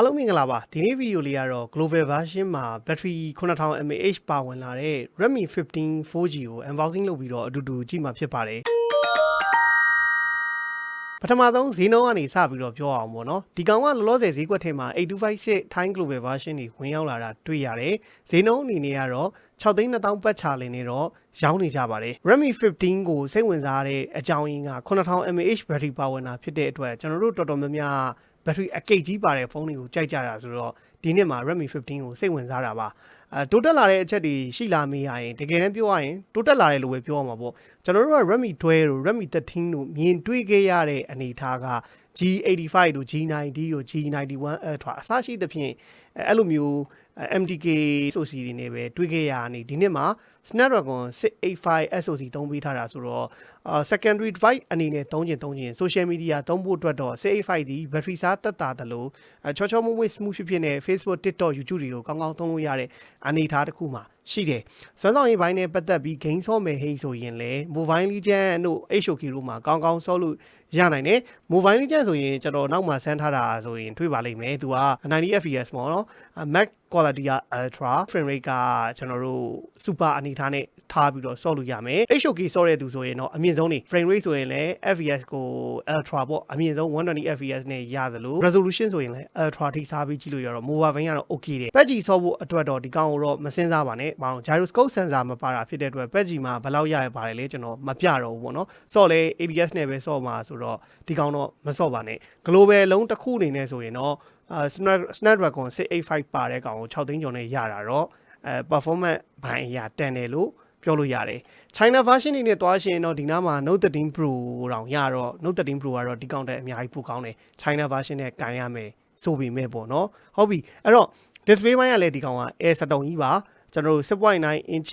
အားလုံးမင်္ဂလာပါဒီနေ့ဗီဒီယိုလေးကတော့ global version မှာ battery 9000 mAh ပါဝင်လာတဲ့ Redmi 15 4G ကို unboxing လုပ်ပြီးတော့အတူတူကြည့်မှာဖြစ်ပါတယ်ပထမဆုံးဈေးနှုန်းကနေစပြီးတော့ပြောအောင်ပေါ့နော်ဒီကောင်ကလောလောဆယ်ဈေးကွက်ထဲမှာ8256 Time Global version တွေဝင်ရောက်လာတာတွေ့ရတယ်ဈေးနှုန်းအနေနဲ့ကတော့6သိန်း2000ပတ်ချလင်းနေတော့ရောင်းနေကြပါတယ် Redmi 15ကိုစိတ်ဝင်စားတဲ့အကြောင်းရင်းက9000 mAh battery ပါဝင်တာဖြစ်တဲ့အတွက်ကျွန်တော်တို့တော်တော်များများ battery အကိတ်ကြီးပါတဲ့ဖုန်းတွေကိုကြိုက်ကြတာဆိုတော့ဒီနှစ်မှာ Redmi 15ကိုစိတ်ဝင်စားတာပါအဲတိုးတက်လာတဲ့အချက်တွေရှိလာမေးရရင်တကယ်တမ်းပြောရရင်တိုးတက်လာတယ်လို့ပဲပြောရမှာပေါ့ကျွန်တော်တို့က Redmi 12တို့ Redmi 13တို့မြင်တွေ့ခဲ့ရတဲ့အနေအထားက G85 တို့ G90 တို့ G91 Ultra အစရှိသဖြင့်အဲ့လိုမျိုး MTK SoC တွေနဲ့ပဲတွေးခဲ့ရနေဒီနှစ်မှာ Snapdragon 685 SoC သုံးပေးထားတာဆိုတော့ secondary device အနေနဲ့သုံးချင်သုံးချင် social media သုံးဖို့အတွက်တော့685ဒီ battery စားတက်တာတယ်လို့ချောချောမွေ့မွေ့ smooth ဖြစ်ဖြစ်နဲ့ Facebook TikTok YouTube တွေကိုကောင်းကောင်းသုံးလို့ရတဲ့အနေအထားတစ်ခုမှာ ရှိတယ်။စွမ်းဆောင်ရည်ပိုင်းနဲ့ပတ်သက်ပြီး game ဆော့မယ်ဟိဆိုရင်လည်း mobile legend တို့ HOK တို့မှာကောင်းကောင်းဆော့လို့ရနိုင်တယ်။ mobile legend ဆိုရင်ကျွန်တော်နောက်မှာဆန်းထားတာဆိုရင်တွေ့ပါလိမ့်မယ်။သူက90 fps ပေါ့နော်။ Mac quality က ultra frame rate ကကျွန်တော်တို့ super အနေထားနဲ့ ထားပြီးတော့ဆော့လို့ရမယ် HOK ဆော့တဲ့သူဆိုရင်တော့အမြင့်ဆုံးနေ frame rate ဆိုရင်လည်း FPS ကို ultra ပေါ့အမြင့်ဆုံး120 FPS နဲ့ရသလို resolution ဆိုရင်လည်း ultra ထိစားပြီးကြည့်လို့ရတော့ mobile phone ကတော့ okay တယ် patch ဆော့ဖို့အတွက်တော့ဒီကောင်ကိုတော့မစင်စားပါနဲ့ဘာလို့ gyroscope sensor မပါတာဖြစ်တဲ့အတွက် patch မှာဘယ်လောက်ရရပါတယ်လဲကျွန်တော်မပြတော့ဘူးပေါ့နော်ဆော့လဲ ABS နဲ့ပဲဆော့မှာဆိုတော့ဒီကောင်တော့မဆော့ပါနဲ့ global လုံးတစ်ခုအနေနဲ့ဆိုရင်တော့အာ Snapdragon 685ပါတဲ့ကောင်ကို6သိန်းကျော်နဲ့ရတာတော့အဲ performance ဘိုင်းအရာတန်တယ်လို့ ပြောလို့ရတယ် China version နေနဲ့သွားရှင်တော့ဒီနားမှာ Note 13 Pro တောင်ရတော့ Note 13 Pro ကတော့ဒီကောင်တက်အများကြီးပိုကောင်းတယ် China version နဲ့ကန်ရမယ်ဆိုပေမဲ့ပေါ့နော်ဟုတ်ပြီအဲ့တော့ display ဘိုင်းကလည်းဒီကောင်က Air 7ကြီးပါကျွန်တော်တို့6.9 inch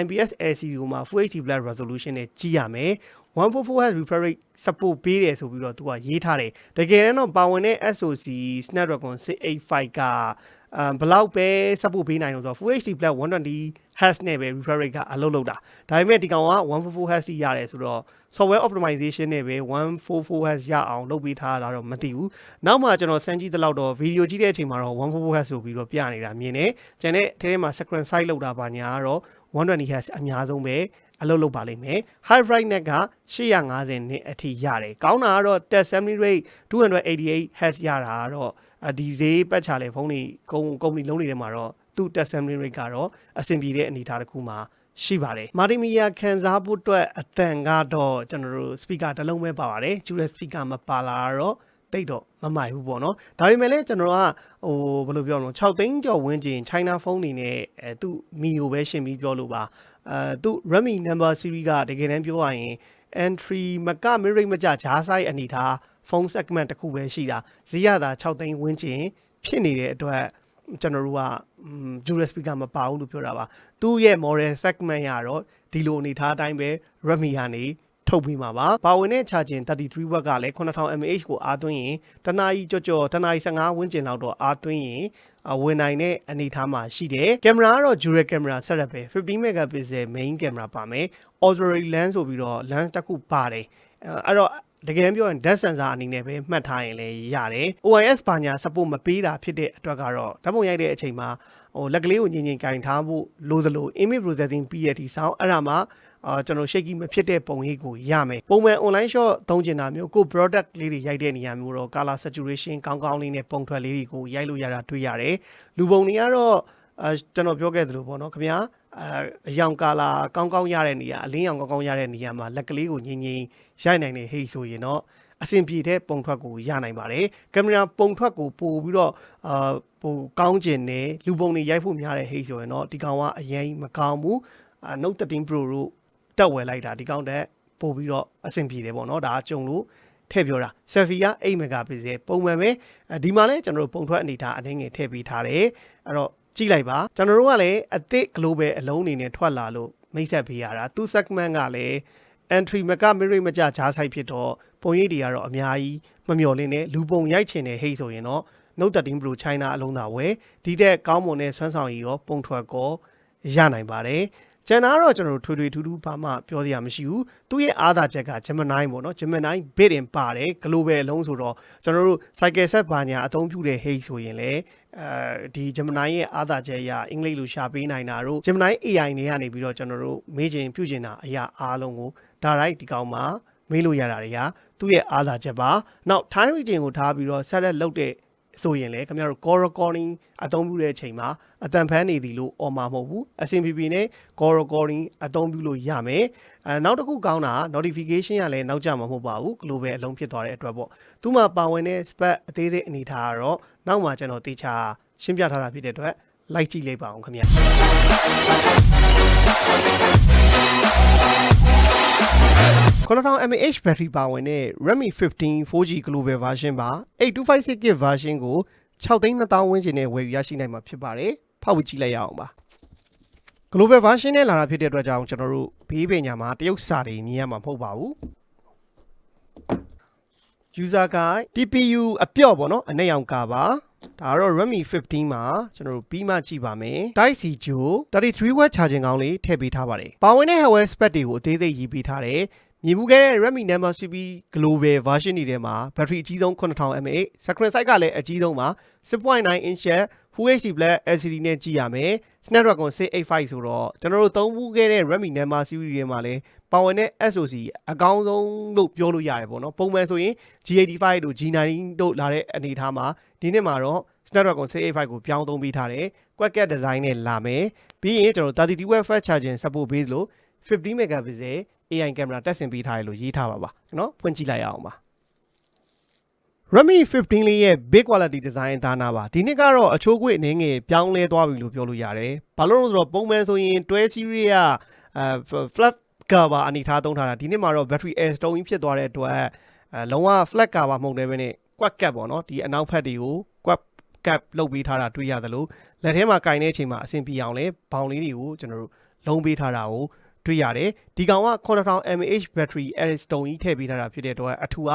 IPS LCD ကိုမှ Full HD Black Resolution နဲ့ကြည့်ရမယ် 144Hz refresh rate support ပေးတယ်ဆိုပြီးတော့သူကရေးထားတယ်တကယ်တော့ပါဝင်တဲ့ SoC Snapdragon 685က အမ်ဘလောက်ပဲ support ပေးနိုင်လို့ဆိုတော့ Full HD Plus 120Hz နဲ့ပဲ refresh rate ကအလုပ်လုပ်တာဒါပေမဲ့ဒီကောင်က 144Hz ရတယ်ဆိုတော့ software optimization နဲ့ပဲ 144Hz ရအောင်လုပ်ပေးထားတာတော့မသိဘူးနောက်မှကျွန်တော်စမ်းကြည့်သလောက်တော့ video ကြည့်တဲ့အချိန်မှာတော့ 144Hz ဆိုပြီးတော့ပြနေတာမြင်တယ်ကျန်တဲ့ထဲထဲမှာ screen size လောက်တာပါညာကတော့ 120Hz အများဆုံးပဲအလုပ်လုပ်ပါလိမ့်မယ် high brightness က850နစ်အထိရတယ်ကောင်းတာကတော့ touch sampling rate 288 Hz ရတာကတော့ ဒီဈေးပတ်ချလဲဖုန်းတွေကုမ္ကုမ္ပဏီလုံးတွေထဲမှာတော့သူ့ touch sampling rate ကတော့အဆင်ပြေတဲ့အနေအထားတစ်ခုမှာရှိပါတယ်မာတီမီယာခံစားဖို့အတွက်အတန်ကတော့ကျွန်တော်တို့ speaker တစ်လုံးပဲပါပါတယ်ကျူတဲ့ speaker မပါလာတော့တိတ်တော့မမိုက်ဘူးပေါ့နော်ဒါပေမဲ့လည်းကျွန်တော်ကဟိုဘယ်လိုပြောမလဲ6သိန်းကျော်ဝန်းကျင် China phone နေနဲ့အဲသူ့မီကိုပဲရှင်းပြီးပြောလို့ပါအဲသူ Redmi number series ကတကယ်တမ်းပြောရရင် entry မက mid range မကြဂျားဆိုင်အနေထား phone segment တစ်ခုပဲရှိတာဈေးရတာ6သိန်းဝန်းကျင်ဖြစ်နေတဲ့အတွက်ကျွန်တော်တို့က dual speaker မပါဘူးလို့ပြောတာပါသူ့ရဲ့ model segment ရတော့ဒီလိုအနေထားအတိုင်းပဲ Redmi ကနေထုတ်ပြီးမှာပါ။ပါဝင်တဲ့ charging 33 watt ကလည်း9000 mAh ကိုအားသွင်းရင်တနာရီကြော်ကြော်တနာရီ15ဝန်းကျင်လောက်တော့အားသွင်းရင်ဝင်နိုင်တဲ့အနေအထားမှာရှိတယ်။ကင်မရာကတော့ dual camera setup ပဲ15 megapixel main camera ပါမယ်။ auxiliary lens ဆိုပြီးတော့ lens တစ်ခုပါတယ်။အဲ့တော့ တကယ်ပြောရင် depth sensor အနေနဲ့ပဲမှတ်ထားရင်လည်းရတယ်။ OIS ဘာညာ support မပေးတာဖြစ်တဲ့အတွက်ကတော့ဓာတ်ပုံရိုက်တဲ့အချိန်မှာဟိုလက်ကလေးကိုညင်ညင်ကင်ထားဖို့လိုသလို image processing ပြီးရတဲ့ဆောင်းအဲ့ဒါမှအာကျွန်တော် shaky မဖြစ်တဲ့ပုံရိပ်ကိုရမယ်ပုံမှန် online shot သုံးကျင်တာမျိုးကို product လေးတွေရိုက်တဲ့နေရာမျိုးတော့ color saturation ကောင်းကောင်းလေးနဲ့ပုံထွက်လေးတွေကိုရိုက်လို့ရတာတွေ့ရတယ်လူပုံတွေကတော့အဲကျွန်တော်ပြောခဲ့သလိုပေါ့နော်ခင်ဗျာ အယောင်ကာလာကောင်းကောင်းရတဲ့နေရာအလင်းရောင်ကောင်းကောင်းရတဲ့နေရာမှာလက်ကလေးကိုငြိမ်ငြိမ်ရိုက်နိုင်တဲ့ဟိတ်ဆိုရင်တော့အဆင်ပြေတဲ့ပုံထွက်ကိုရနိုင်ပါတယ်ကင်မရာပုံထွက်ကိုပို့ပြီးတော့အာပိုကောင်းကျင်တယ်လူပုံတွေရိုက်ဖို့များတဲ့ဟိတ်ဆိုရင်တော့ဒီကောင်ကအရင်မကောင်းဘူး Note 13 Pro တို့တက်ဝယ်လိုက်တာဒီကောင်တက်ပို့ပြီးတော့အဆင်ပြေတယ်ပေါ့နော်ဒါကကြုံလို့ထည့်ပြောတာ selfie က8 megapixel ပုံမှန်ပဲဒီမှာလည်းကျွန်တော်တို့ပုံထွက်အနေထားအနည်းငယ်ထည့်ပေးထားတယ်အဲ့တော့ ကြည့်လိုက်ပါကျွန်တော်တို့ကလည်းအသစ် global အလုံးအနေနဲ့ထွက်လာလို့မိတ်ဆက်ပေးရတာသူ segment ကလည်း entry မက mirror မကြဂျားဆိုင်ဖြစ်တော့ပုံရိပ်တွေကတော့အများကြီးမမျော်လင့်နဲ့လူပုံရိုက်ချင်တဲ့ဟိတ်ဆိုရင်တော့ Note 13 Pro China အလုံးသာဝယ်ဒီတဲ့ကောင်းမွန်တဲ့ဆွမ်းဆောင်ရည်ရောပုံထွက်ကောရနိုင်ပါတယ် ကျန်တာကတော့ကျွန်တော်တို့ထွေထွေထူးထူးဘာမှပြောစရာမရှိဘူးသူ့ရဲ့အားသာချက်က Gemini ပေါ့နော် Gemini bit in ပါတယ် global အလုံးဆိုတော့ကျွန်တော်တို့ cycle set ဘာညာအသုံးပြုတဲ့ hey ဆိုရင်လည်းအဲဒီ Gemini ရဲ့အားသာချက်အရအင်္ဂလိပ်လိုရှာပေးနိုင်တာတို့ Gemini AI တွေကနေပြီးတော့ကျွန်တော်တို့မေးချင်ပြုချင်တာအရာအားလုံးကို direct ဒီကောင်မှာမေးလို့ရတာတွေကသူ့ရဲ့အားသာချက်ပါနောက် time region ကိုထားပြီးတော့ set လက်လုပ်တဲ့ ဆိုရင်လေခင်ဗျားတို့ call recording အသုံးပြုတဲ့အချိန်မှာအတန်ဖန်းနေသည်လို့អော်မှာမဟုတ်ဘူးအဆင်ပြေပြေနဲ့ call recording အသုံးပြုလို့ရမယ်အဲနောက်တစ်ခုကောင်းတာ notification ကလည်းနောက်ကျမှာမဟုတ်ပါဘူး global အလုံးဖြစ်သွားတဲ့အတွက်ပေါ့သူမှပါဝင်တဲ့ spec အသေးစိတ်အနေထားကတော့နောက်မှကျွန်တော်တေချာရှင်းပြထားတာဖြစ်တဲ့အတွက် like ကြည့်လိုက်ပါအောင်ခင်ဗျာ9000 mAh battery ပါဝင်တဲ့ Redmi 15 4G global version ပါ 8256 GB version ကို6သိန်း2000ဝန်းကျင်နဲ့ဝယ်ယူရရှိနိုင်မှာဖြစ်ပါတယ်ဖောက်ဝေကြည့်လိုက်ရအောင်ပါ global version နဲ့လာတာဖြစ်တဲ့အတွက်ကြောင့်ကျွန်တော်တို့ဘေးပညာမှာတရုတ်စာတွေမြင်ရမှာမဟုတ်ပါဘူး user guide TPU အပြော့ပေါ့နော်အနက်ရောင်ကာပါဒါကတော့ Redmi 15မှာကျွန်တော်တို့ပြီးမှကြည့်ပါမယ် Type C ဂျို33 watt charging ကောင်းလေးထည့်ပေးထားပါတယ်ပါဝင်တဲ့ hardware spec တွေကိုအသေးစိတ်ရေးပေးထားတယ် မြင်မှုခဲ့တဲ့ Redmi Number CP Global version တွေထဲမှာ battery အကြီးဆုံး9000 mAh screen size ကလည်းအကြီးဆုံးပါ6.9 inch Full HD Black LCD နဲ့ကြည့်ရမယ် Snapdragon 685ဆိုတော့ကျွန်တော်တို့သုံးမှုခဲ့တဲ့ Redmi Number series တွေမှာလည်းပါဝင်တဲ့ SoC အကောင်းဆုံးလို့ပြောလို့ရတယ်ပေါ့နော်ပုံမှန်ဆိုရင် G85 တို့ G9 တို့လာတဲ့အနေအထားမှာဒီနှစ်မှာတော့ Snapdragon 685ကိုပြောင်းသုံးပေးထားတယ် Quad-Cat design နဲ့လာမယ်ပြီးရင်ကျွန်တော်32 watt fast charging support ပေးသလို 50 megapixel AI camera တက်ဆင်ပေးထားတယ်လို့ရေးထားပါပါနော်ဖွင့်ကြည့်လိုက်ရအောင်ပါ Redmi 15လေးရဲ့ big quality design သားနာပါဒီနှစ်ကတော့အချိုးကွေ့အနေငယ်ပြောင်းလဲသွားပြီလို့ပြောလို့ရတယ်ဘာလို့လဲဆိုတော့ပုံမှန်ဆိုရင်တွဲ series ကအဲ flat cover အနေထားသုံးထားတာဒီနှစ်မှာတော့ battery air stone ဖြစ်သွားတဲ့အတွက်အဲလုံးဝ flat cover မဟုတ်တဲ့ဘဲနဲ့ quad cap ပေါ့နော်ဒီအနောက်ဖက်တွေကို quad cap လုပ်ပေးထားတာတွေ့ရသလိုလက်ထဲမှာကင်တဲ့အချိန်မှာအဆင်ပြေအောင်လဲဘောင်လေးတွေကိုကျွန်တော်တို့လုံးပေးထားတာကို တွေ့ရတယ်ဒီကောင်က9000 mAh battery air stone ကြီးထည့်ပေးထားတာဖြစ်တဲ့အတွက်အထူက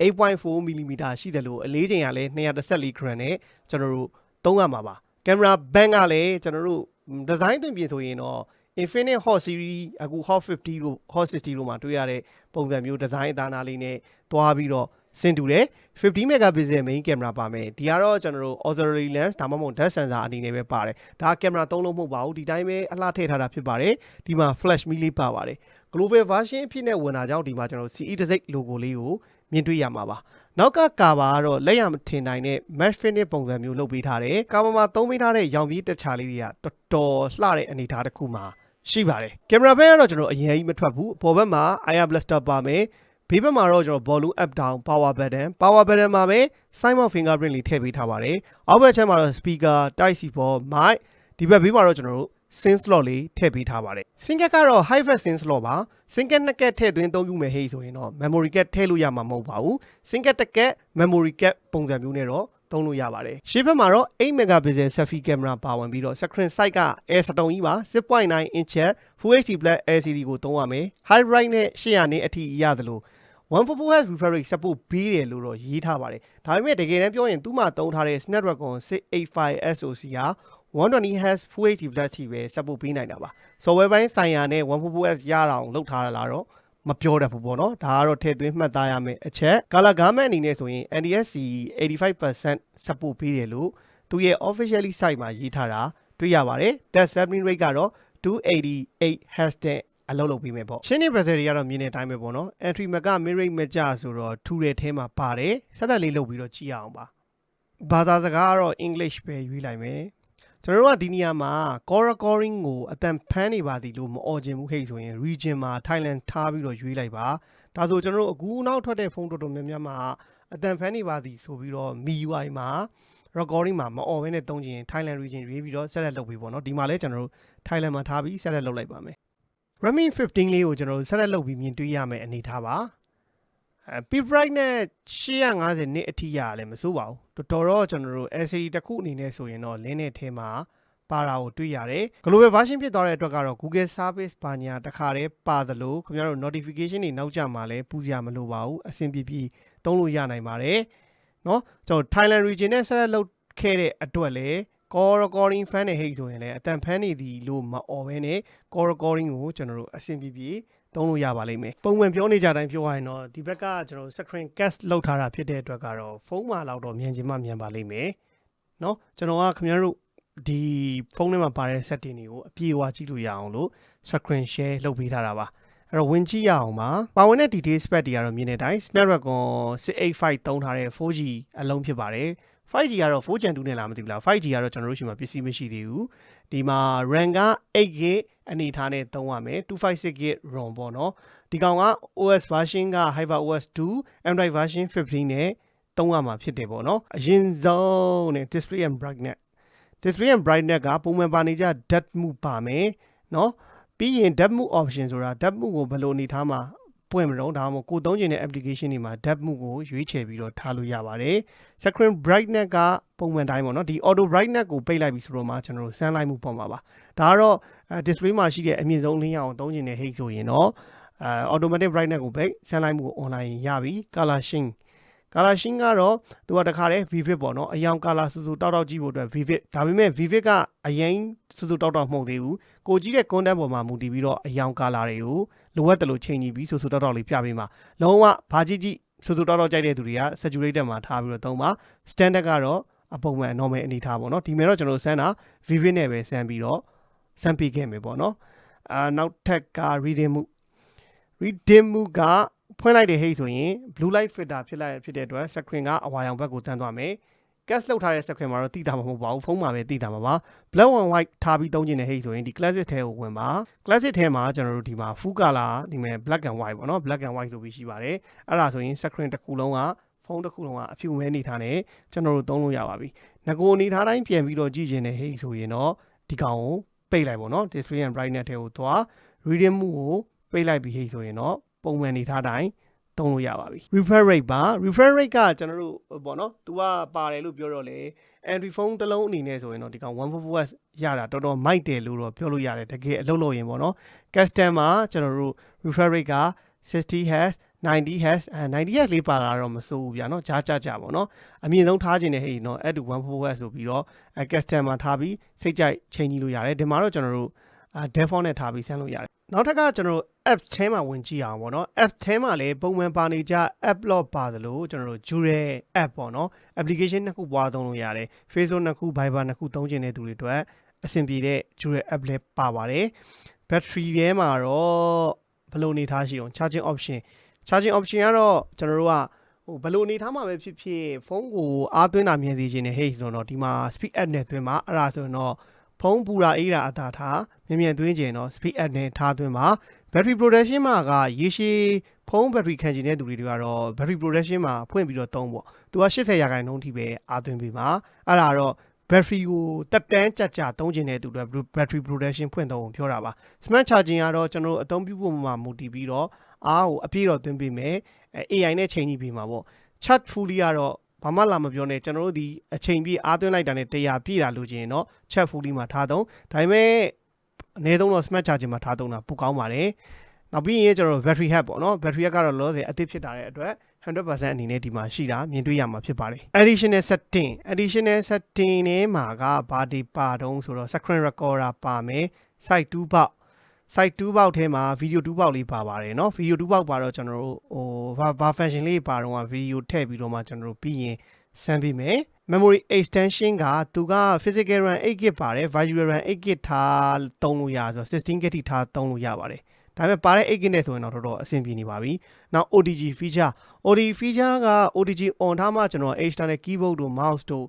8.4 mm ရှိတယ်လို့အလေးချိန်ကလည်း214 gram နဲ့ကျွန်တော်တို့သုံးရမှာပါကင်မရာဘန်ကလည်းကျွန်တော်တို့ဒီဇိုင်းသွင်းပြင်ဆိုရင်တော့ Infinite Hot Series အခု Hot 50တို့ Hot 60တို့မှာတွေ့ရတဲ့ပုံစံမျိုးဒီဇိုင်းအသားနာလေးနဲ့တွားပြီးတော့ စင်တူတယ်50 megapixel main camera ပါမယ်ဒီကတော့ကျွန်တော်တို့ auxiliary lens ဒါမှမဟုတ် depth sensor အနေနဲ့ပဲပါတယ်ဒါကင်မရာသုံးလုံးမဟုတ်ပါဘူးဒီတိုင်းပဲအလှထည့်ထားတာဖြစ်ပါတယ်ဒီမှာ flash မီလေးပါပါတယ် global version အဖြစ်နဲ့ဝင်တာကြောင့်ဒီမှာကျွန်တော် CE design logo လေးကိုမြင်တွေ့ရမှာပါနောက်ကကာဘာကတော့လက်ရမထင်နိုင်တဲ့ match finish ပုံစံမျိုးလုပ်ပေးထားတယ်ကာဘာမှာသုံးပေးထားတဲ့ရောင်ပြီးတက်ချာလေးတွေကတော်တော်လှတဲ့အနေအထားတစ်ခုမှာရှိပါတယ်ကင်မရာဘက်ကတော့ကျွန်တော်အရင်ကြီးမထွက်ဘူးအပေါ်ဘက်မှာ IR blaster ပါမယ် ဘေးဘက်မှာတော့ကျွန်တော် volume up down power button power button မှာပဲ Simon fingerprint လေးထည့်ပေးထားပါတယ်အောက်ဘက်ချက်မှာတော့ speaker type C ပေါ် mic ဒီဘက်ဘေးမှာတော့ကျွန်တော်တို့ sin slot လေးထည့်ပေးထားပါတယ် sin card ကတော့ high fast sin slot ပါ sin card နှစ်ကက်ထည့်သွင်းသုံးပြုမယ်ဟေ့ဆိုရင်တော့ memory card ထည့်လို့ရမှာမဟုတ်ပါဘူး sin card တစ်ကက် memory card ပုံစံမျိုးနဲ့တော့သုံးလို့ရပါတယ်ရှေ့ဘက်မှာတော့8 megapixel selfie camera ပါဝင်ပြီးတော့ screen size က Air 7ကြီးပါ6.9 inch Full HD Black LCD ကိုသုံးရမယ် high bright နဲ့800နည်းအထိရသလို 144 Hz refresh rate support ပေးတယ်လို့တော့ရေးထားပါတယ်ဒါပေမဲ့တကယ်တမ်းပြောရင်သူ့မှာသုံးထားတဲ့ Snapdragon 685 SoC က120 Hz Full HD Plus ထိပဲ support ပေးနိုင်တာပါ software ဘိုင်းဆိုင်ရာနဲ့144 Hz ရအောင်လုပ်ထားတာလားတော့မပြောတတ်ဘူးပေါ့နော်ဒါကတော့ထည့်သွင်းမှတ်သားရမယ်အချက် color garment အနေနဲ့ဆိုရင် NDSC 85% support ပေးတယ်လို့သူရဲ့ officially site မှာရေးထားတာတွေ့ရပါတယ် touch sampling rate ကတော့288 Hz တဲ့ အလုပ်လုပ်ပေးမယ်ပေါ့ရှင်းနေပါစေတွေကတော့မြင်တဲ့အတိုင်းပဲပေါ့နော် entry မက mid rate မကြဆိုတော့ထူတဲ့အဲမှာပါတယ်ဆက်တက်လေးလုပ်ပြီးတော့ကြည့်ရအောင်ပါဘာသာစကားကတော့ English ပဲရွေးလိုက်မယ်ကျွန်တော်တို့ကဒီနေရာမှာ core recording ကိုအတန်ဖမ်းနေပါသည်လို့မអော်ခြင်းဘူးခိတ်ဆိုရင် region မှာ Thailand ထားပြီးတော့ရွေးလိုက်ပါဒါဆိုကျွန်တော်တို့အခုနောက်ထွက်တဲ့ဖုန်းတော်တော်များများမှာအတန်ဖမ်းနေပါသည်ဆိုပြီးတော့ MIUI မှာ recording မှာမអော်ဘဲနဲ့တုံးချင် Thailand region ရွေးပြီးတော့ဆက်လက်လုပ်ပြီးပေါ့နော်ဒီမှာလဲကျွန်တော်တို့ Thailand မှာထားပြီးဆက်လက်လုပ်လိုက်ပါမယ် Redmi 15လေးကိုကျွန်တော်တို့ဆက်လက်လုပ်ပြီးမြင်တွေ့ရမယ်အနေထားပါအဲ P bright နဲ့850နစ်အထိရလည်းမစိုးပါဘူးတော်တော်တော့ကျွန်တော်တို့ LCD တစ်ခုအနေနဲ့ဆိုရင်တော့လင်းတဲ့ထဲမှာပါတာကိုတွေ့ရတယ် global version ဖြစ်သွားတဲ့အတွက်ကတော့ Google service ဘာညာတခါတည်းပါသလိုခင်ဗျားတို့ notification တွေနောက်ကျမှလည်းပူစရာမလိုပါဘူးအဆင်ပြေပြေသုံးလို့ရနိုင်ပါတယ်เนาะကျွန်တော် Thailand region နဲ့ဆက်လက်လုပ်ခဲ့တဲ့အတွက်လည်း call recording fan နဲ့ဟိတ်ဆိုရင်လည်းအတန်ဖန်နေသည်လို့မអော်ဘဲနဲ့ call recording ကိုကျွန်တော်တို့အဆင်ပြေပြေသုံးလို့ရပါလိမ့်မယ်ပုံမှန်ပြောနေကြတိုင်းပြောရရင်တော့ဒီဘက်ကကျွန်တော်တို့ screen cast လောက်ထားတာဖြစ်တဲ့အတွက်ကတော့ဖုန်းမှာလောက်တော့မြန်ချင်မှမြန်ပါလိမ့်မယ်เนาะကျွန်တော်ကခင်ဗျားတို့ဒီဖုန်းထဲမှာပါတဲ့ setting တွေကိုအပြည့်အဝကြည့်လို့ရအောင်လို့ screen share လုပ်ပေးထားတာပါအဲ့တော့ဝင်ကြည့်ရအောင်ပါပါဝင်တဲ့ detail spec တွေကတော့မြင်တဲ့အတိုင်း Snapdragon 685သုံးထားတဲ့ 4G အလုံးဖြစ်ပါတယ် 5G ကတော့4 Gen 2နဲ့လားမသိဘူးလား 5G ကတော့ကျွန်တော်တို့ရှိမှာပစ္စည်းမရှိသေးဘူးဒီမှာ RAM က 8GB အနေထားနဲ့သုံးရမယ် 256GB ROM ပေါ့နော်ဒီကောင်က OS version က HyperOS 2 Android version 15နဲ့သုံးရမှာဖြစ်တယ်ပေါ့နော်အရင်ဆုံးနဲ့ display and brightness display and brightness ကပုံမှန်ပါနေကြ depth move ပါမယ်နော်ပြီးရင် depth move option ဆိုတာ depth move ကိုဘယ်လိုအနေထားမှာ ပွင့်မလို့ဒါမှမဟုတ်ကိုသုံးချင်တဲ့ application တွေမှာ depth move ကိုရွေးချယ်ပြီးတော့ထားလို့ရပါတယ် screen brightness ကပုံမှန်တိုင်းပေါ့နော်ဒီ auto brightness ကိုပိတ်လိုက်ပြီဆိုတော့မှကျွန်တော်တို့ဆန်းလိုက်မှုပေါ်မှာပါဒါကတော့ display မှာရှိတဲ့အမြင့်ဆုံးလင်းရအောင်သုံးချင်တဲ့ height ဆိုရင်တော့အဲ automatic brightness ကိုပိတ်ဆန်းလိုက်မှုကို online ရပြီ color sheen color sheen ကတော့သူကတခါတည်း vivid ပေါ့နော်အယောင် color စူစူတောက်တောက်ကြည့်ဖို့အတွက် vivid ဒါပေမဲ့ vivid ကအရင်စူစူတောက်တောက်မဟုတ်သေးဘူးကိုကြည့်တဲ့ content ပေါ်မှာမူတည်ပြီးတော့အယောင် color တွေကိုလိုအပ်တယ်လို့ချိန်ကြည့်ပြီးစူစူတောက်တောက်လေးပြပေးမှာလုံးဝဘာကြည့်ကြည့်စူစူတောက်တောက်ကြိုက်တဲ့သူတွေက saturated မှာထားပြီးတော့သုံးပါ standard ကတော့အပုံမှန် normal အနေထားပေါ့နော်ဒီမဲ့တော့ကျွန်တော်စမ်းတာ vivid နဲ့ပဲစမ်းပြီးတော့စမ်းပေးခဲ့မယ်ပေါ့နော်အာနောက်ထပ်က reading မှု reading မှုက ဖွင့်လိုက်တဲ့ height ဆိုရင် blue light filter ဖြစ်လိုက်ဖြစ်တဲ့အတွက် screen ကအဝါရောင်ဘက်ကိုတန်းသွားမယ် gas လောက်ထားတဲ့ screen မှာတော့တိတာမှာမဟုတ်ပါဘူးဖုန်းမှာပဲတိတာမှာပါ black and white ထားပြီးသုံးချင်တဲ့ height ဆိုရင်ဒီ classic ထဲကိုဝင်ပါ classic ထဲမှာကျွန်တော်တို့ဒီမှာ full color ဒီမဲ့ black and white ပေါ့နော် black and white ဆိုပြီးရှိပါတယ်အဲ့ဒါဆိုရင် screen တစ်ခုလုံးကဖုန်းတစ်ခုလုံးကအဖြူမဲနေထားနဲ့ကျွန်တော်တို့သုံးလို့ရပါပြီငကိုအနေထားတိုင်းပြန်ပြီးတော့ကြည့်ချင်တဲ့ height ဆိုရင်တော့ဒီကောင်ကိုပိတ်လိုက်ပေါ့နော် display and brightness ထဲကိုသွား reading မှုကိုပိတ်လိုက်ပြီး height ဆိုရင်တော့ ပုံမှန်အနေထားတိုင်းသုံးလို့ရပါပြီ refresh rate ပါ refresh rate ကကျွန်တော်တို့ပေါ့နော်သူကပါတယ်လို့ပြောတော့လေ Android phone တစ်လုံးအနေနဲ့ဆိုရင်တော့ဒီကောင် 144Hz ရတာတော်တော်မိုက်တယ်လို့တော့ပြောလို့ရတယ်တကယ်အလုပ်လုပ်ရင်ပေါ့နော် custom မှာကျွန်တော်တို့ refresh rate က 60Hz 90Hz အဲ 90Hz လေးပါလာတော့မစိုးဘူးဗျာနော်ကြားကြကြပေါ့နော်အမြင့်ဆုံးထားခြင်းနဲ့ဟဲ့နော် add to 144Hz ဆိုပြီးတော့အဲ custom မှာထားပြီးစိတ်ကြိုက်ချိန်ကြည့်လို့ရတယ်ဒီမှာတော့ကျွန်တော်တို့အဲ default နဲ့ထားပြီးဆန်းလို့ရတယ်နောက်ထပ်ကကျွန်တော်တို့ app ထဲမှာဝင်ကြည့်အောင်ပေါ့နော် app ထဲမှာလည်းပုံမှန်ပါနေကြ app lock ပါသလိုကျွန်တော်တို့ Jure app ပေါ့နော် application နှစ်ခုပွားသုံးလို့ရတယ် Facebook နှစ်ခု Viber နှစ်ခုသုံးချင်တဲ့သူတွေအတွက်အဆင်ပြေတဲ့ Jure app လည်းပါပါတယ် battery ထဲမှာတော့ဘယ်လိုအနေထားရှိအောင် charging option charging option ကတော့ကျွန်တော်တို့ကဟိုဘယ်လိုအနေထားမှာပဲဖြစ်ဖြစ်ဖုန်းကိုအားသွင်းတာမြင်စေခြင်းနဲ့ဟဲ့ဆိုတော့ဒီမှာ speed app နဲ့သွင်းမှာအဲ့ဒါဆိုရင်တော့ ဖုန်းပူတာအေးတာအသာထားမြင်မြင်သွင်းခြင်းတော့ speed app နဲ့ထားသွင်းမှာ battery protection မှာကရေရှည်ဖုန်း battery ခံချင်တဲ့သူတွေကတော့ battery protection မှာဖွင့်ပြီးတော့သုံးပေါ့သူက80ရာခိုင်နှုန်းထိပဲအားသွင်းပေးမှာအဲ့ဒါတော့ battery ကိုတက်တန်းကြကြသုံးချင်တဲ့သူတွေ battery protection ဖွင့်သုံးဖို့ပြောတာပါ smart charging ကတော့ကျွန်တော်တို့အသုံးပြုဖို့မှာမူတည်ပြီးတော့အားကိုအပြည့်တော့သွင်းပေးမယ် AI နဲ့ချိန်ကြည့်ပေးမှာပေါ့ chat fully ကတော့ ဘာမှလာမပြောနဲ့ကျွန်တော်တို့ဒီအချိန်ပြည့်အားသွင်းလိုက်တာနဲ့100ပြည့်တာလို့ချင်ရင်တော့ chat fully မှာထားသုံးဒါပေမဲ့အနည်းဆုံးတော့ smart charging မှာထားသုံးတာပိုကောင်းပါတယ်နောက်ပြီးရင်ကျွန်တော် battery health ပေါ့နော် battery health ကတော့လောဆယ်အသစ်ဖြစ်တာတဲ့အတွက်100%အနေနဲ့ဒီမှာရှိတာမြင်တွေ့ရမှာဖြစ်ပါတယ် additional setting additional setting ထဲမှာကဘာဒီပါတုံးဆိုတော့ screen recorder ပါမယ် site 2 box site 2 box ထဲမှာ video 2 box လေးပါပါတယ်เนาะ video 2 box ပါတော့ကျွန်တော်တို့ဟိုဘာဘာ function လေးပါတော့ video ထည့်ပြီးတော့မှကျွန်တော်တို့ပြီးရင်စမ်းပြီးမယ် memory extension ကသူက physical RAM 8GB ပါတယ် virtual RAM 8GB ထားသုံးလို့ရဆိုတော့ 16GB ထိထားသုံးလို့ရပါတယ်ဒါပေမဲ့ပါတဲ့ 8GB နဲ့ဆိုရင်တော့တော်တော်အဆင်ပြေနေပါပြီ။နောက် OTG feature OTG feature က OTG on ထားမှကျွန်တော် external keyboard တို့ mouse တို့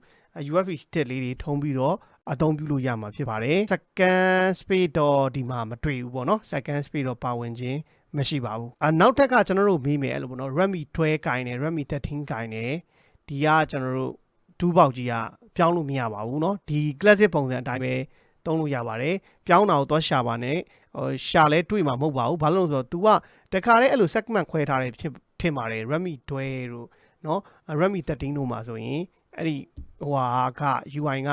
USB stick လေးတွေထုံးပြီးတော့ အသုံးပြုလို့ရမှာဖြစ်ပါတယ် second speed တော့ဒီမှာမတွေ့ဘူးပေါ့နော် second speed တော့ပါဝင်ခြင်းမရှိပါဘူးအနောက်ထပ်ကကျွန်တော်တို့မေးမယ်အဲ့လိုပေါ့နော် Redmi 12ကိုင်းတယ် Redmi 13ကိုင်းတယ်ဒီကကျွန်တော်တို့ဒူးပေါက်ကြီးကပြောင်းလို့မရပါဘူးเนาะဒီ classic ပုံစံအတိုင်းပဲသုံးလို့ရပါတယ်ပြောင်းတာကိုသွားရှာပါနဲ့ဟိုရှာလဲတွေ့မှာမဟုတ်ပါဘူးဘာလို့လဲဆိုတော့ तू ကတခါတည်းအဲ့လို segment ခွဲထားတယ်ဖြစ်ထင်ပါတယ် Redmi 12တို့เนาะ Redmi 13တို့မှာဆိုရင်အဲ့ဒီဟိုဟာက UI က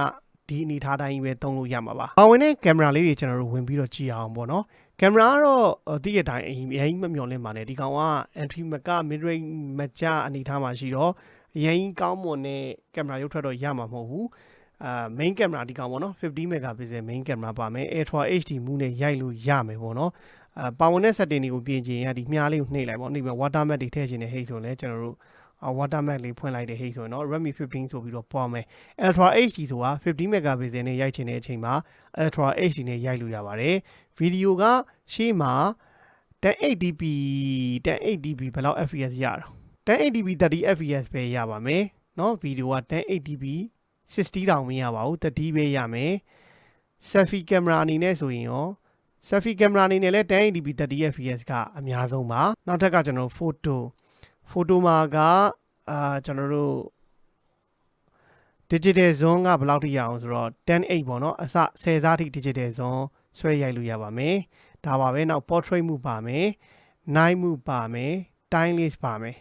ဒီအနေထားတိုင်းပဲသုံးလို့ရမှာပါ။ပါဝင်တဲ့ကင်မရာလေးတွေကျွန်တော်တို့ဝင်ပြီးတော့ကြည့်အောင်ပေါ့နော်။ကင်မရာကတော့သိရတဲ့အတိုင်းအရင်မမျော်လင့်ပါနဲ့ဒီကောင်က entry မက mid range မကြအနေထားမှာရှိတော့အရင်ကောင်းမွန်တဲ့ကင်မရာရုပ်ထွက်တော့ရမှာမဟုတ်ဘူး။အာ main camera ဒီကောင်ပေါ့နော်50 megapixel main camera ပါမယ် Ultra HD move နဲ့ရိုက်လို့ရမယ်ပေါ့နော်အာပါဝင်တဲ့ setting တွေကိုပြင်ချင်ရင်ဒီမြားလေးကိုနှိပ်လိုက်ပေါ့နှိပ်ပြီး watermark တွေထည့်ချင်တဲ့ဟိတ်ဆိုရင်လည်းကျွန်တော်တို့ watermark လေးဖွင့်လိုက်တဲ့ဟိတ်ဆိုရင်တော့ Redmi 15ဆိုပြီးတော့ပေါ်မယ် Ultra HD ဆိုတာ50 megapixel နဲ့ရိုက်ချင်တဲ့အချိန်မှာ Ultra HD နဲ့ရိုက်လို့ရပါတယ်ဗီဒီယိုကရှေ့မှာ 1080p 1080p ဘယ်လောက် fps ရတာ 1080p 30 fps ပဲရပါမယ်เนาะဗီဒီယိုက 1080p 60တောင်မရပါဘူး30ပဲရမယ် selfie camera အနေနဲ့ဆိုရင်ရော selfie camera အနေနဲ့လည်း 1080p 30 fps ကအများဆုံးပါနောက်ထပ်ကကျွန်တော် photo photo မှာကအာကျွန်တော်တို့ digital zone ကဘယ်လောက်ထိရအောင်ဆိုတော့108ပေါ့နော်အစ10စားထိ digital zone ဆွဲရိုက်လို့ရပါမယ်ဒါပါပဲနောက် portrait မှုပါမယ် night မှုပါမယ် timeless ပါမယ်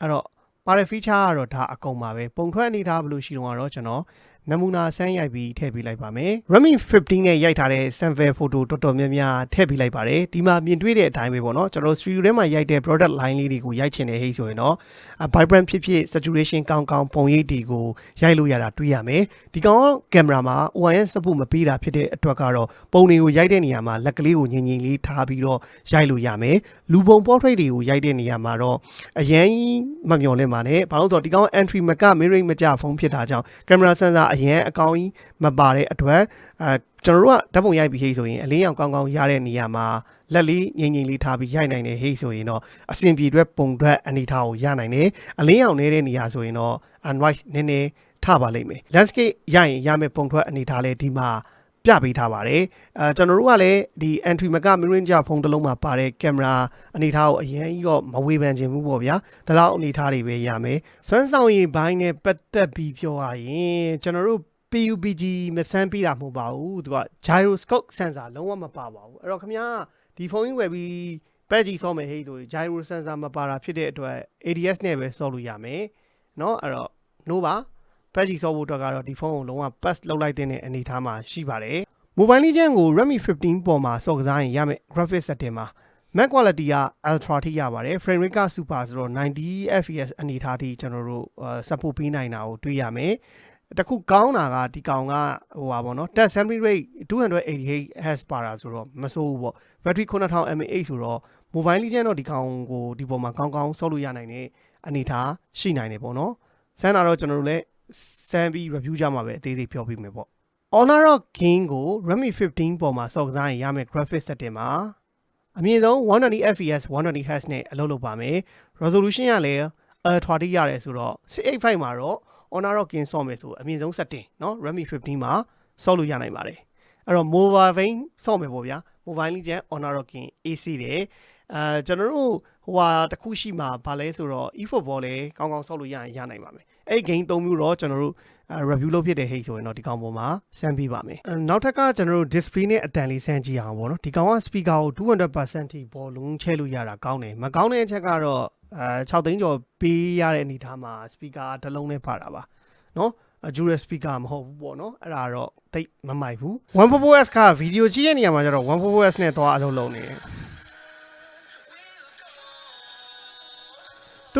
အဲ့တော့ပါတဲ့ feature ကတော့ဒါအကုန်ပါပဲပုံထွက်အနေထားဘယ်လိုရှိတော့ကတော့ကျွန်တော် နမူနာဆန်းရိုက်ပြီးထည့်ပေးလိုက်ပါမယ် Redmi 15နဲ့ရိုက်ထားတဲ့ sample photo တော်တော်များများထည့်ပေးလိုက်ပါတယ်ဒီမှာမြင်တွေ့တဲ့အတိုင်းပဲပေါ့နော်ကျွန်တော် studio ထဲမှာရိုက်တဲ့ product line လေးတွေကိုရိုက်ချင်တဲ့ဟိဆိုရင်တော့ vibrant ဖြစ်ဖြစ် saturation ကောင်းကောင်းပုံရိပ်တွေကိုရိုက်လို့ရတာတွေ့ရမယ်ဒီကောင်ကင်မရာမှာ OIS support မပေးတာဖြစ်တဲ့အတွက်ကတော့ပုံတွေကိုရိုက်တဲ့နေရာမှာလက်ကလေးကိုငြိမ်ငြိမ်လေးထားပြီးတော့ရိုက်လို့ရမယ်လူပုံ portrait တွေကိုရိုက်တဲ့နေရာမှာတော့အရင်မမျော်လင့်ပါနဲ့ဘာလို့ဆိုတော့ဒီကောင် entry မက mirroring မကြဖုန်းဖြစ်တာကြောင့် camera sensor အရင်အကောင်ကြီးမပါတဲ့အတွက်အဲကျွန်တော်တို့ကဓာတ်ပုံရိုက်ပြီးဟိဆိုရင်အလင်းရောင်ကောင်းကောင်းရတဲ့နေရာမှာလက်လေးငြိမ်ငြိမ်လေးထားပြီးရိုက်နိုင်တယ်ဟိဆိုရင်တော့အဆင်ပြေအတွက်ပုံထွက်အနေထားကိုရနိုင်တယ်အလင်းရောင်နေတဲ့နေရာဆိုရင်တော့ unwise နည်းနည်းထပါလိမ့်မယ် landscape ရရင်ရမယ်ပုံထွက်အနေထားလဲဒီမှာ ပြပေးထားပါတယ်အဲကျွန်တော်တို့ကလည်းဒီ entry မက mirroring ကြဖုန်းတစ်လုံးမှာပါတဲ့ကင်မရာအနေထားကိုအရင်ကြီးတော့မဝေဖန်ခြင်းဘူးပေါ့ဗျာဒါလောက်အနေထားတွေပဲရမယ်စွမ်းဆောင်ရည်ဘိုင်းနဲ့ပတ်သက်ပြီးပြောရရင်ကျွန်တော်တို့ PUBG မဆန်းပြတာမဟုတ်ပါဘူးသူက gyroscope sensor လုံးဝမပါပါဘူးအဲ့တော့ခင်ဗျာဒီဖုန်းကြီးဝယ်ပြီးပက်ကြီးဆော့မယ်ဟေးဆိုရင် gyro sensor မပါတာဖြစ်တဲ့အတွက် ADS နဲ့ပဲဆော့လို့ရမယ်เนาะအဲ့တော့ no ပါ ပက်ကြီးဆော့ဖို့အတွက်ကတော့ဒီဖုန်းကိုလုံးဝ pass လုပ်လိုက်တဲ့အနေအထားမှာရှိပါတယ် Mobile Legends ကို Redmi 15ပေါ်မှာစော့ကစားရင်ရမယ် graphics setting မှာ Mac quality က ultra ထိရပါတယ် frame rate က super ဆိုတော့90 fps အနေအထားထိကျွန်တော်တို့ support ပေးနိုင်တာကိုတွေ့ရမယ်တခုကောင်းတာကဒီကောင်ကဟိုပါဗောနော် touch sampling rate 288 Hz ပါတာဆိုတော့မဆိုးဘူးပေါ့ battery 9000 mAh ဆိုတော့ mobile legend တော့ဒီကောင်ကိုဒီပေါ်မှာကောင်းကောင်းဆော့လို့ရနိုင်တဲ့အနေအထားရှိနိုင်တယ်ပေါ့နော်စမ်းတာတော့ကျွန်တော်တို့လည်း စမ်းပြီး review ကြမှာပဲအသေးသေးပြောပြမယ်ပေါ့ Honor of King ကို Redmi 15ပေါ်မှာစော့ကစားရင်ရမယ် graphics setting မှာအမြင့်ဆုံး120 fps 120 Hz နဲ့အလုပ်လုပ်ပါမယ် resolution ကလည်း ultra တိရတယ်ဆိုတော့685မှာတော့ Honor of King ဆော့မယ်ဆိုအမြင့်ဆုံး setting เนาะ Redmi 15မှာဆော့လို့ရနိုင်ပါတယ်အဲ့တော့ mobile vein ဆော့မယ်ပေါ့ဗျာ mobile legend Honor of King AC တယ်အဲကျွန်တော်တို့ဟိုဟာတစ်ခုရှိမှာဗာလဲဆိုတော့ e-football လည်းကောင်းကောင်းဆော့လို့ရရင်ရနိုင်ပါမယ် အဲ့ဒီ game ၃မျိုးတော့ကျွန်တော်တို့ review လုပ်ဖြစ်တဲ့ hate ဆိုရင်တော့ဒီကောင်ပေါ်မှာစမ်းပေးပါမယ်နောက်ထပ်ကကျွန်တော်တို့ display နဲ့အတန်လေးစမ်းကြည့်အောင်ပေါ့နော်ဒီကောင်က speaker ကို200%ထိဘောလုံးချဲလို့ရတာကောင်းတယ်မကောင်းတဲ့အချက်ကတော့အဲ6သိန်းကျော်ပေးရတဲ့အနေထားမှာ speaker တစ်လုံးနဲ့ပါတာပါနော်အဂျူရ speaker မဟုတ်ဘူးပေါ့နော်အဲ့ဒါတော့တိတ်မမိုက်ဘူး 144S ကဗီဒီယိုကြည့်တဲ့နေရာမှာကျတော့ 144S နဲ့သွားအလုပ်လုပ်နေတယ်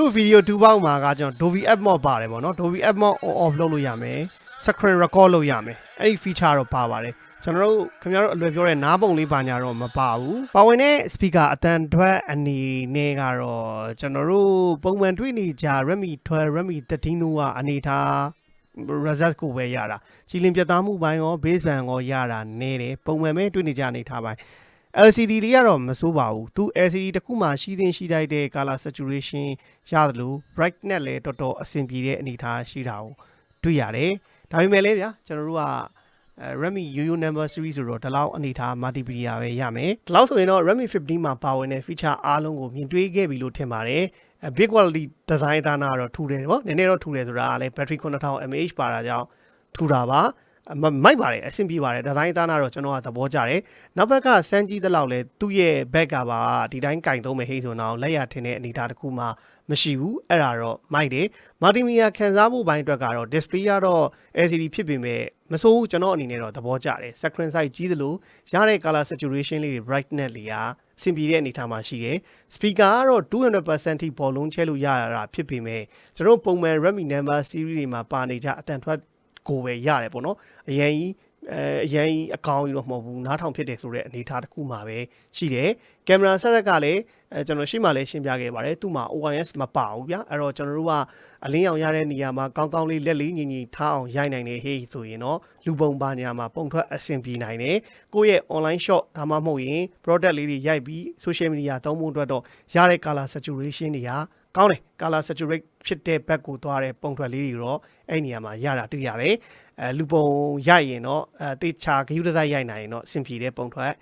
သူ့ဗီဒီယို2ပေါက်မှာကကျွန်တော် Dolby Atmos ပါတယ်ပေါ့နော် Dolby Atmos on off လုပ်လို့ရမယ် screen record လုပ်ရမယ်အဲ့ဒီ feature တော့ပါပါတယ်ကျွန်တော်တို့ခင်ဗျားတို့အလွယ်ပြောတဲ့နားပုံလေးပါညာတော့မပါဘူးပါဝင်တဲ့ speaker အတန်ထွက်အနေနဲ့ကတော့ကျွန်တော်တို့ပုံမှန်တွေ့နေကြ Redmi 12 Redmi 13တို့ကအနေထား result ကိုပဲရတာကြည်လင်ပြတ်သားမှုပိုင်းရော base band ရောရတာနဲတယ်ပုံမှန်ပဲတွေ့နေကြအနေထားပိုင်း LCD လေးကတော့မစိုးပါဘူးသူ LCD တစ်ခုမှရှိသင်းရှိတိုက်တဲ့ color saturation ရတယ်လို့ brightness လည်းတော်တော်အဆင်ပြေတဲ့အနေအထားရှိတာကိုတွေ့ရတယ်ဒါပေမဲ့လည်းဗျာကျွန်တော်တို့ကအဲ Redmi YoYo number series ဆိုတော့ဒီလောက်အနေထား multimedia ပဲရမယ်ဒီလောက်ဆိုရင်တော့ Redmi 15မှာပါဝင်တဲ့ feature အားလုံးကိုမြင်တွေ့ခဲ့ပြီလို့ထင်ပါတယ်အဲ big quality design သားနာတော့ထူတယ်ဗောနည်းနည်းတော့ထူတယ်ဆိုတာကလည်း battery 9000 mAh ပါတာကြောင့်ထူတာပါ မိုက်ပါတယ်အဆင်ပြေပါတယ်ဒီဇိုင်းသားနာတော့ကျွန်တော်ကသဘောကျတယ်နောက်ဘက်ကစမ်းကြီးသလောက်လဲသူ့ရဲ့ဘက်ကပါဒီတိုင်းကင်သုံးမယ်ဟိဆိုတော့လက်ရထင်တဲ့အနေအထားတစ်ခုမှမရှိဘူးအဲ့ဒါတော့မိုက်တယ်မာတီမီယာခံစားမှုပိုင်းအတွက်ကတော့ display ကတော့ LCD ဖြစ်ပေမဲ့မစိုးဘူးကျွန်တော်အနေနဲ့တော့သဘောကျတယ် screen size ကြီးသလိုရတဲ့ color saturation လေးတွေ brightness လေးอ่ะစင်ပြေတဲ့အနေအထားမှာရှိတယ်။ speaker ကတော့200%ထိဘောလုံးချဲလို့ရတာဖြစ်ပေမဲ့ကျွန်တော်ပုံမှန် Redmi number series တွေမှာပါနေကြအတန်ထွက် ကိုပဲရတယ်ပေါ့နော်အရင်ကြီးအဲအရင်ကြီးအကောင်ကြီးတော့မဟုတ်ဘူးနားထောင်ဖြစ်တယ်ဆိုတဲ့အနေအထားတစ်ခုမှာပဲရှိတယ်ကင်မရာဆက်ရက်ကလည်းအဲကျွန်တော်ရှေ့မှာလည်းရှင်းပြခဲ့ပါတယ်သူ့မှာ OIS မပါဘူးဗျာအဲ့တော့ကျွန်တော်တို့ကအလင်းရောင်ရတဲ့နေရာမှာကောင်းကောင်းလေးလက်လေးညီညီထားအောင်ရိုက်နိုင်တယ်ဟေးဆိုရင်တော့လူပုံပါနေရာမှာပုံထွက်အဆင်ပြေနိုင်တယ်ကိုယ့်ရဲ့ online shop ဒါမှမဟုတ်ရင် product လေးတွေရိုက်ပြီး social media သုံးဖို့အတွက်တော့ရတဲ့ color saturation တွေက ကောင်းတယ် color saturate ဖြစ်တဲ့ဘက်ကိုသွားတဲ့ပုံထွက်လေးတွေတော့အဲ့နေရာမှာရတာတွေ့ရတယ်အဲလူပုံရိုက်ရင်တော့အဲတေချာဂရုတစိုက်ရိုက်နိုင်ရင်တော့အဆင်ပြေတဲ့ပုံထွက်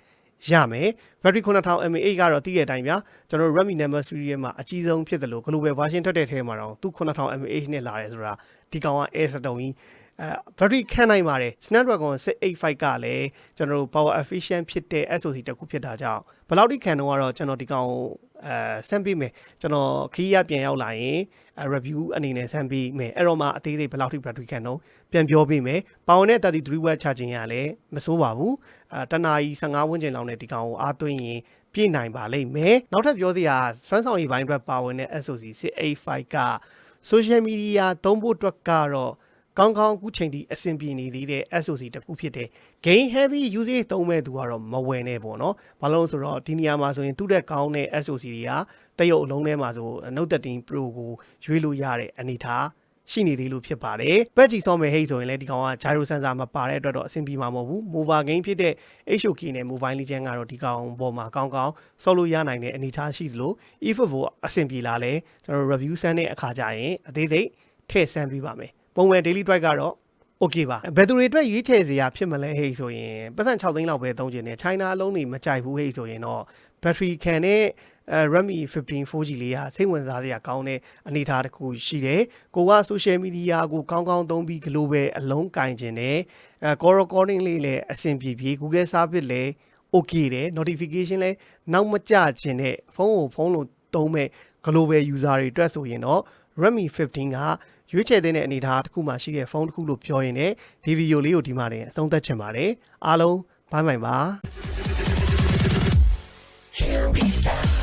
ရမယ် battery 9000 mAh ကတော့တည်တဲ့အတိုင်းဗျာကျွန်တော်တို့ Redmi Number Series ရဲ့မှာအကြီးဆုံးဖြစ်တယ်လို့ global version ထွက်တဲ့ထဲမှာတော့သူ9000 mAh နဲ့လာတယ်ဆိုတာဒီကောင်က Air စတုံးကြီး အဲ battery ခံနိုင်ပါတယ် Snapdragon 685ကလည်းကျွန်တော်တို့ power efficient ဖြစ်တဲ့ SoC တစ်ခုဖြစ်တာကြောင့်ဘယ်လောက်ထိခံတော့ကတော့ကျွန်တော်ဒီကောင်အဲဆမ်ပေးမယ်ကျွန်တော်ခီးရပြန်ရောက်လာရင် review အနေနဲ့ဆမ်ပေးမယ်အဲ့တော့မှအသေးသေးဘယ်လောက်ထိ battery ခံတော့ပြန်ပြောပေးမယ်ပေါင်နဲ့ 33 watt charging ရလည်းမစိုးပါဘူးအဲတနာရီ15ဝန်းကျင်လောက်နဲ့ဒီကောင်ကိုအားသွင်းရင်ပြည့်နိုင်ပါလိမ့်မယ်နောက်ထပ်ပြောစရာစွမ်းဆောင်ရည်ပိုင်းအတွက်ပါဝင်တဲ့ SoC 685က social media သုံးဖို့အတွက်ကတော့ ကောင်းကောင်းအခုချိန်ထိအဆင်ပြေနေသေးတဲ့ SoC တစ်ခုဖြစ်တဲ့ game heavy usage သုံးမဲ့သူကတော့မဝယ်နဲ့ပေါ့နော်။ဘာလို့လဲဆိုတော့ဒီနေရာမှာဆိုရင်သူ့တဲ့ကောင်းတဲ့ SoC တွေကတရုတ်အလုံးထဲမှာဆို Note 13 Pro ကိုရွေးလို့ရတဲ့အနေအထားရှိနေသေးလို့ဖြစ်ပါတယ်။ပက်ကြီးဆော့မယ်ဟိတ်ဆိုရင်လည်းဒီကောင်က gyro sensor မပါတဲ့အတွက်တော့အဆင်ပြေမှာမဟုတ်ဘူး။ mobile game ဖြစ်တဲ့ HOK နဲ့ mobile legend ကတော့ဒီကောင်ပေါ်မှာကောင်းကောင်းဆော့လို့ရနိုင်တဲ့အနေအထားရှိသလို eFoot ကိုအဆင်ပြေလာလဲကျွန်တော် review ဆန်းတဲ့အခါကျရင်အသေးစိတ်ထည့်ဆန်းပေးပါမယ်။ ပုံမှန် daily drive ကတော့ okay ပါဘယ်သူတွေအတွက်ရွေးချယ်စရာဖြစ်မလဲဟိတ်ဆိုရင်ပတ်စံ6သိန်းလောက်ပဲသုံးကျင်တယ် China အလုံးတွေမကြိုက်ဘူးဟိတ်ဆိုရင်တော့ battery ခံတဲ့အဲ Redmi 15 4G လေးဟာစိတ်ဝင်စားစရာကောင်းတဲ့အနေအထားတစ်ခုရှိတယ်။ကိုက social media ကိုကောင်းကောင်းသုံးပြီး global အလုံးကင်ကျင်တယ်။အဲ call recording လေးလည်းအဆင်ပြေပြေ Google service လည်း okay တယ် notification လည်းနောက်မကျခြင်းနဲ့ဖုန်းကိုဖုန်းလို့သုံးမဲ့ global user တွေအတွက်ဆိုရင်တော့ Redmi 15က ရွေးချယ်တဲ့အနေအထားတစ်ခုမှရှိတဲ့ဖုန်းတစ်ခုလို့ပြောရင်လည်းဒီဗီဒီယိုလေးကိုဒီမှာတင်အဆုံးသတ်ချင်ပါတယ်အားလုံးဘိုင်းဘိုင်ပါ Here we go.